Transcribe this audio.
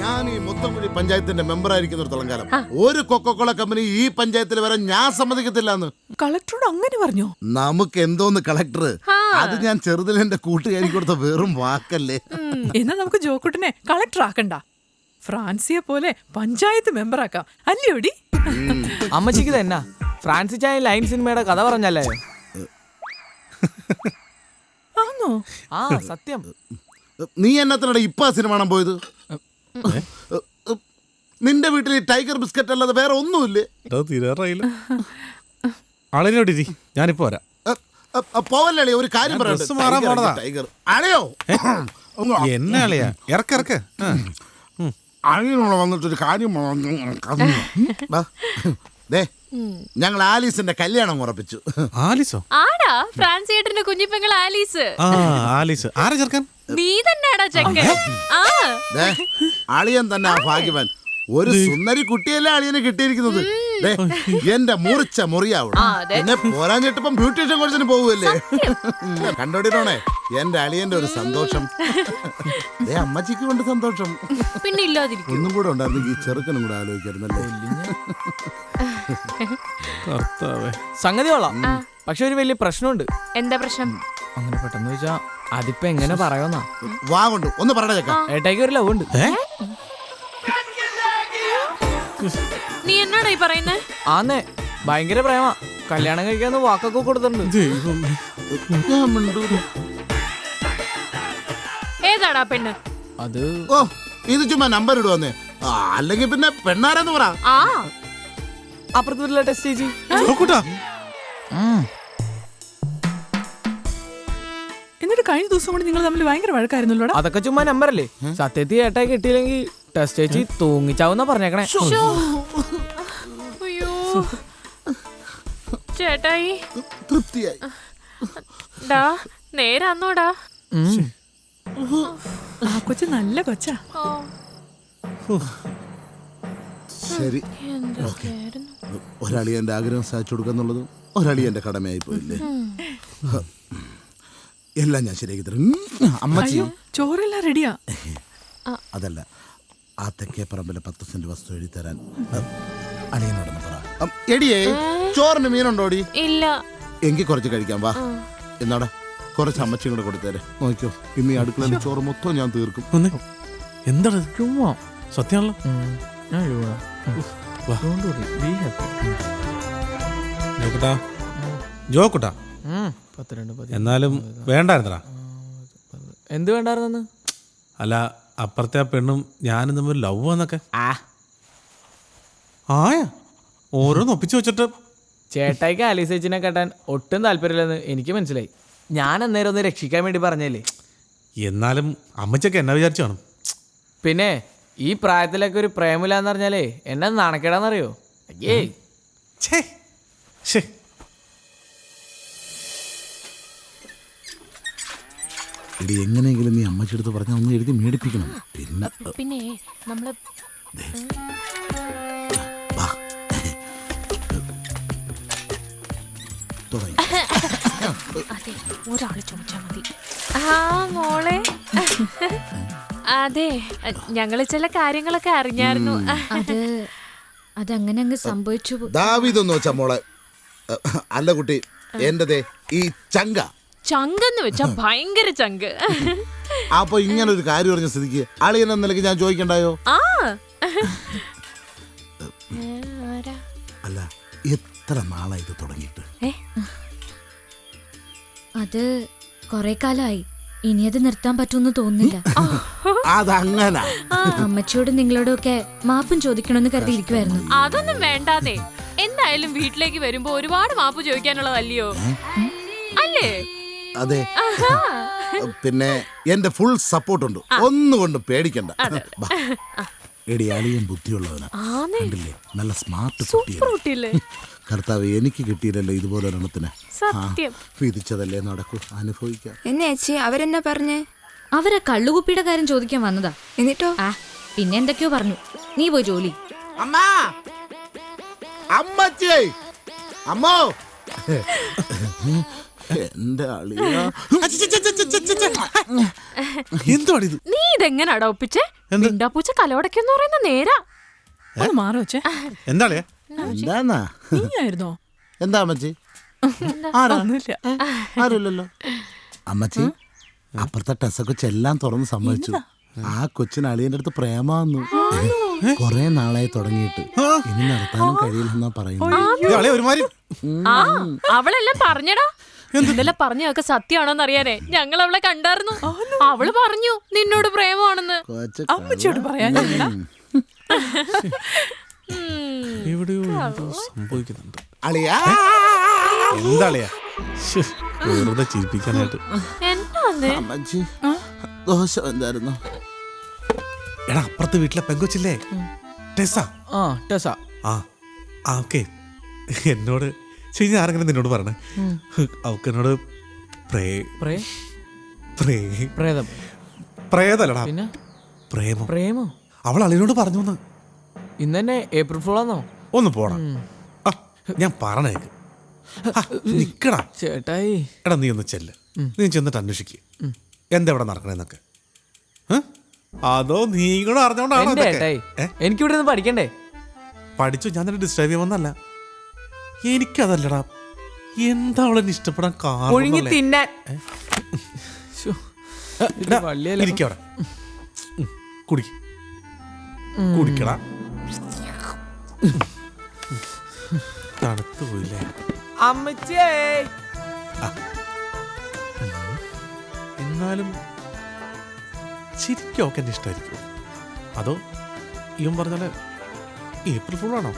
ഞാൻ ഈ മുത്തക്കുഴി പഞ്ചായത്തിന്റെ മെമ്പർ ആയിരിക്കുന്നിടത്തോളം കാലം ഒരു കൊക്കക്കോള കമ്പനി ഈ പഞ്ചായത്തിൽ വരെ ഞാൻ സമ്മതിക്കത്തില്ല എന്ന് കളക്ടറോട് അങ്ങനെ പറഞ്ഞു? നമുക്ക് എന്തോന്ന് കളക്ടർ അത് ഞാൻ ചെറുതിൽ എന്റെ കൂട്ടുകാരി കൊടുത്ത വെറും വാക്കല്ലേ? എന്നാ നമുക്ക് ജോക്കുട്ടിനെ കളക്ടർ ആക്കണ്ട ഫ്രാൻസിയെ പോലെ പഞ്ചായത്ത് മെമ്പർ ആക്കാം അല്ലയോടി അമ്മച്ചിക്ക് തന്നെ. ഫ്രാൻസിസ് ചായ ലൈൻ സിനിമയുടെ കഥ പറഞ്ഞല്ലേ? ആ സത്യം. നീ എന്നത്തിനടെ ഇപ്പൊ സിനിമ കാണാൻ പോയത്? നിന്റെ വീട്ടിൽ ഈ ടൈഗർ ബിസ്ക്കറ്റ് അല്ലാതെ വേറെ ഒന്നുമില്ലേ? അത് തീരാറായില്ല ഞാനിപ്പോ വരാം. പോവല്ലേ ഒരു കാര്യം പറയാം. മാറാൻ ടൈഗർ, പോണതാ. ടൈഗർ. അളിയോ! എന്നെ അളിയാ? ഇറക്ക ഇറക്ക. അളിയനോട് വന്നിട്ടൊരു കാര്യം. ദേ ഞങ്ങൾ ആലീസിന്റെ കല്യാണം ഉറപ്പിച്ചു. ആലിസോ? ആടാ ഫ്രാൻസ് ഏട്ടന്റെ കുഞ്ഞിപ്പെങ്ങൾ ആലീസ്. ആ ആലിസ്. ആരാ ചെറുക്കൻ? നീ തന്നെയാടാ ചെക്കൻ. ആ. ദേ അളിയൻ തന്നെ ആ ഭാഗ്യവാൻ. ഒരു സുന്ദരി കുട്ടിയല്ലേ അളിയന് കിട്ടിയിരിക്കുന്നത്? ദേ, എന്റെ മുറിച്ച അതെ. എന്നെ പോരാഞ്ഞിട്ടിപ്പം ബ്യൂട്ടീഷ്യൻ കോഴ്സിന് പോവുമല്ലേ കണ്ടോടിനോണേ എന്റെ അളിയന്റെ ഒരു സന്തോഷം. ദേ അമ്മച്ചിക്ക് കൊണ്ട് സന്തോഷം. പിന്നെ ഇല്ലാതിരിക്കും. ഒന്നും കൂടെ ഉണ്ടായിരുന്നെങ്കിൽ ഈ ചെറുക്കനും കൂടെ ആലോചിക്കായിരുന്നല്ലേ? കർത്താവേ. സംഗതി കൊള്ളാം. പക്ഷെ ഒരു വലിയ പ്രശ്നമുണ്ട്. എന്താ പ്രശ്നം? അങ്ങനെ പെട്ടെന്ന് വെച്ചാ അതിപ്പോ എങ്ങനെ പറയുന്ന വാ കൊണ്ട് ഒന്ന് പറയണ ചേക്ക ഏട്ടായിക്ക് ഒരു ലവ് ഉണ്ട്. നീ എന്നാടാ ഈ പറയുന്നേ? ആന്നേ ഭയങ്കര പ്രേമ. കല്യാണം കഴിക്കാന്ന് വാക്കൊക്കെ കൊടുത്തിട്ടുണ്ട്. ഏതാടാ പെണ്ണ്? അത് ഓ ഇത് ചുമ്മാ നമ്പർ ഇടുവന്നേ. അല്ലെങ്കിൽ പിന്നെ പെണ്ണാരെന്ന് പറ. ആ. അപ്പുറത്തുള്ള ടെസ്റ്റ് ചേച്ചി. നോക്കൂട്ടാ എന്നിട്ട് കഴിഞ്ഞ ദിവസം കൊണ്ട് നിങ്ങൾ തമ്മിൽ ഭയങ്കര വഴക്കായിരുന്നല്ലോ അതൊക്കെ ചുമ്മാ നമ്പർ അല്ലേ സത്യത്തിൽ ഏട്ടായി കിട്ടിയില്ലെങ്കിൽ ടെസ്റ്റ് ചേച്ചി തൂങ്ങിച്ചാവുന്ന പറഞ്ഞേക്കണേ. അയ്യോ. ചേട്ടായി. തൃപ്തിയായി. ഡാ നേരാന്നോടാ. ആ കൊച്ചു നല്ല കൊച്ചാ. ഓ, ശരി. ഒരാളി എന്റെ ആഗ്രഹം സാധിച്ചു കൊടുക്കാന്നുള്ളത് ഒരാളി എന്റെ കടമയായി പോയില്ലേ? എല്ലാം ഞാൻ ശരിയാക്കി തരും. അമ്മച്ചി. അയ്യോ ചോറെല്ലാം റെഡിയാ. അതല്ല. ആ തെക്കേ പറമ്പിലെ പത്ത് സെന്റ് വസ്തു എഴുതി തരാൻ അളിയനോടൊന്ന് പറ. അം, എടിയേ ചോറിന് മീനുണ്ടോടി? ഇല്ല. എങ്കിൽ കുറച്ച് കഴിക്കാം വാ. എന്നാടാ കുറച്ച് അമ്മച്ചിയും കൂടെ കൊടുത്തേരെ നോക്കിയോ? ഇന്ന് ഈ അടുക്കളയിൽ ചോറ് മൊത്തം ഞാൻ തീർക്കും. വന്നേ. എന്താണ് ചുമ്മാ. സത്യമാണല്ലോ. ഉം. അയ്യോ. വാ. Worry, be happy. ജോക്കുട്ടാ. ജോക്കുട്ടാ. എന്നാലും വേണ്ടായിരുന്നടാ. എന്ത് വേണ്ടായിരുന്നു അല്ല അപ്പുറത്തെ ആ പെണ്ണും ഞാനും തമ്മിൽ ലവ് എന്നൊക്കെ? ആ. ആയ? ഓരോന്ന് ഒപ്പിച്ചു വെച്ചിട്ട്. ചേട്ടായിക്ക് ആലീസേച്ചിനെ കേട്ടാൻ ഒട്ടും താല്പര്യമില്ലെന്ന് എനിക്ക് മനസ്സിലായി. ഞാൻ അന്നേരം ഒന്ന് രക്ഷിക്കാൻ വേണ്ടി പറഞ്ഞല്ലേ? എന്നാലും അമ്മച്ചൊക്കെ എന്നാ വിചാരിച്ചു കാണും. പിന്നെ ഈ പ്രായത്തിലൊക്കെ ഒരു പ്രേമില്ലാന്ന് പറഞ്ഞാലേ എന്നെ നാണക്കേടാന്നറിയോ? അയ്യേ. ഛേ. ഷേ എടി എങ്ങനെയെങ്കിലും നീ അമ്മച്ചി എടുത്ത് പറഞ്ഞാൽ ഒന്ന് എഴുതി മേടിപ്പിക്കണം. പിന്നെ പിന്നെ നമ്മൾ അതെ ഒരാൾ ചോദിച്ചാ മതി. ആ മോളെ. അതെ ഞങ്ങൾ ചില കാര്യങ്ങളൊക്കെ അറിഞ്ഞായിരുന്നു. അത് അതങ്ങനെ അങ്ങ് സംഭവിച്ചു ദാവിതൊന്നു ദാവിതൊന്ന് വെച്ചാ മോളെ. അല്ല കുട്ടി എന്റതേ ഈ ചങ്ക. ചങ്കെന്ന് വെച്ചാ ഭയങ്കര ചങ്ക്. അപ്പൊ ഇങ്ങനെ ഒരു കാര്യം പറഞ്ഞ സ്ഥിതിക്ക് ആളി എന്ന നിലയ്ക്ക് ഞാൻ ചോദിക്കണ്ടായോ? ആ. ആരാ? അല്ല എത്ര നാളായി ഇത് തുടങ്ങിയിട്ട്? ഏ? അത് കൊറേ കാലായി. ഇനി അത് നിർത്താൻ പറ്റുമെന്ന് തോന്നുന്നില്ല. അതങ്ങനെ. അമ്മച്ചിയോടും നിങ്ങളോടും ഒക്കെ മാപ്പും ചോദിക്കണമെന്ന് കരുതിയിരിക്കുമായിരുന്നു അതൊന്നും വേണ്ടാന്നേ. എന്തായാലും വീട്ടിലേക്ക് വരുമ്പോ ഒരുപാട് മാപ്പ് ചോദിക്കാനുള്ളതല്ലയോ? അല്ലേ? അതെ. പിന്നെ എന്റെ ഫുൾ സപ്പോർട്ട് ഉണ്ട്. ഒന്നുകൊണ്ടും പേടിക്കണ്ട. ബാ. എടി അളിയൻ ബുദ്ധിയുള്ളവനാ. ആന്നേ. കണ്ടില്ലേ? നല്ല സ്മാർട്ട് സൂപ്പർ കുട്ടിയല്ലേ. കർത്താവ് എനിക്ക് കിട്ടിയില്ലല്ലോ ഇതുപോലെ ഒരെണ്ണത്തിന്? സത്യം. വിധിച്ചതല്ലേ നടക്കൂ. അനുഭവിക്കാം. എന്നെ ചേച്ചി അവരെന്നാ പറഞ്ഞേ? അവരെ കള്ളുകുപ്പിയുടെ കാര്യം ചോദിക്കാൻ വന്നതാ. എന്നിട്ടോ? ആ പിന്നെ എന്തൊക്കെയോ പറഞ്ഞു. നീ പോയി ജോലി. അമ്മ! അമ്മച്ചേ! അമ്മോ! എന്റെ അളിയ എന്തുവാണ് നീ ഇതെങ്ങനാടാ ഒപ്പിച്ചേ? മിണ്ടാപ്പൂച്ച കലോടക്കെന്ന് പറയുന്ന നേരാ. അത് മാറി വെച്ചേ. എന്താളിയാ? എന്താന്നാ? നീയായിരുന്നോ? എന്താ അമ്മച്ചി? ആരാ? ഒന്നുമില്ല ആരുമില്ലല്ലോ? അമ്മച്ചി അപ്പുറത്തെ ടെസ്സ കൊച്ചെല്ലാം തുറന്ന് സമ്മതിച്ചു. ആ കൊച്ചിന് അളിയന്റെ അടുത്ത് പ്രേമാന്നു. കൊറേ നാളായി തുടങ്ങിയിട്ട്. ഇനി നടത്താനും കഴിയില്ലെന്നാ പറയുന്നു അളിയ ഒരുമാതിരി. ആ അവളെല്ലാം പറഞ്ഞടാ. ഇന്നലെ പറഞ്ഞൊക്കെ സത്യമാണോന്ന് അറിയാനേ. ഞങ്ങൾ അവളെ കണ്ടായിരുന്നു. അവൾ പറഞ്ഞു നിന്നോട് പ്രേമമാണെന്ന്. അമ്മച്ചോട് അമ്മച്ചിയോട് പറയാൻ. എവിടെയോ എന്തോ സംഭവിക്കുന്നുണ്ട്. അളിയാ. എന്താളിയാ? ശ്ശേ, വെറുതെ ചിരിപ്പിക്കാനായിട്ട്. അമ്മച്ചി ദോശ എന്തായിരുന്നു? എടാ അപ്പുറത്തെ വീട്ടിലെ പെങ്കൊച്ചില്ലേ? ടെസ്സ? ആ ടെസ ആ ആ ഓക്കെ. എന്നോട് ശരി ആരെങ്കിലും നിന്നോട് പറഞ്ഞേ അവക്ക് എന്നോട് പ്രേ പ്രേ? പ്രേ പ്രേതം. പ്രേതല്ലടാ. പിന്നെ? പ്രേമം. പ്രേമോ? അവൾ അളിനോട് പറഞ്ഞു ഇന്ന് തന്നെ ഏപ്രിൽ ഫുൾ ആണോ ഒന്ന് പോണം ഞാൻ പറഞ്ഞേക്ക്. നിക്കടാ. ചേട്ടായി. എടാ നീ ഒന്ന് ചെല്ല്. നീ ചെന്നിട്ട് അന്വേഷിക്ക. എന്താ ഇവിടെ നടക്കണേന്നൊക്കെ? അതോ നീ കൂടെ അറിഞ്ഞോണ്ടാണോ എനിക്കിവിടെ പഠിക്കണ്ടേ? പഠിച്ചു ഞാൻ നിന്നെ ഡിസ്റ്റർബ് ചെയ്യുമെന്നല്ല എനിക്കതല്ലടാ. എന്താ അവളെ ഇഷ്ടപ്പെടാൻ ഒഴുങ്ങി കാരണം തിന്നാൻ. വള്ളിയല്ല. ഇരിക്കവിടെ കുടിക്ക കുടിക്കടാ. തണുത്തു പോയില്ലേ? അമ്മച്ചേ എന്നാലും ശരിക്കും ഒക്കെ ഇഷ്ടമായിരിക്കും അതോ ഇവൻ പറഞ്ഞാൽ ഏപ്രിൽ ഫുൾ ആണോ?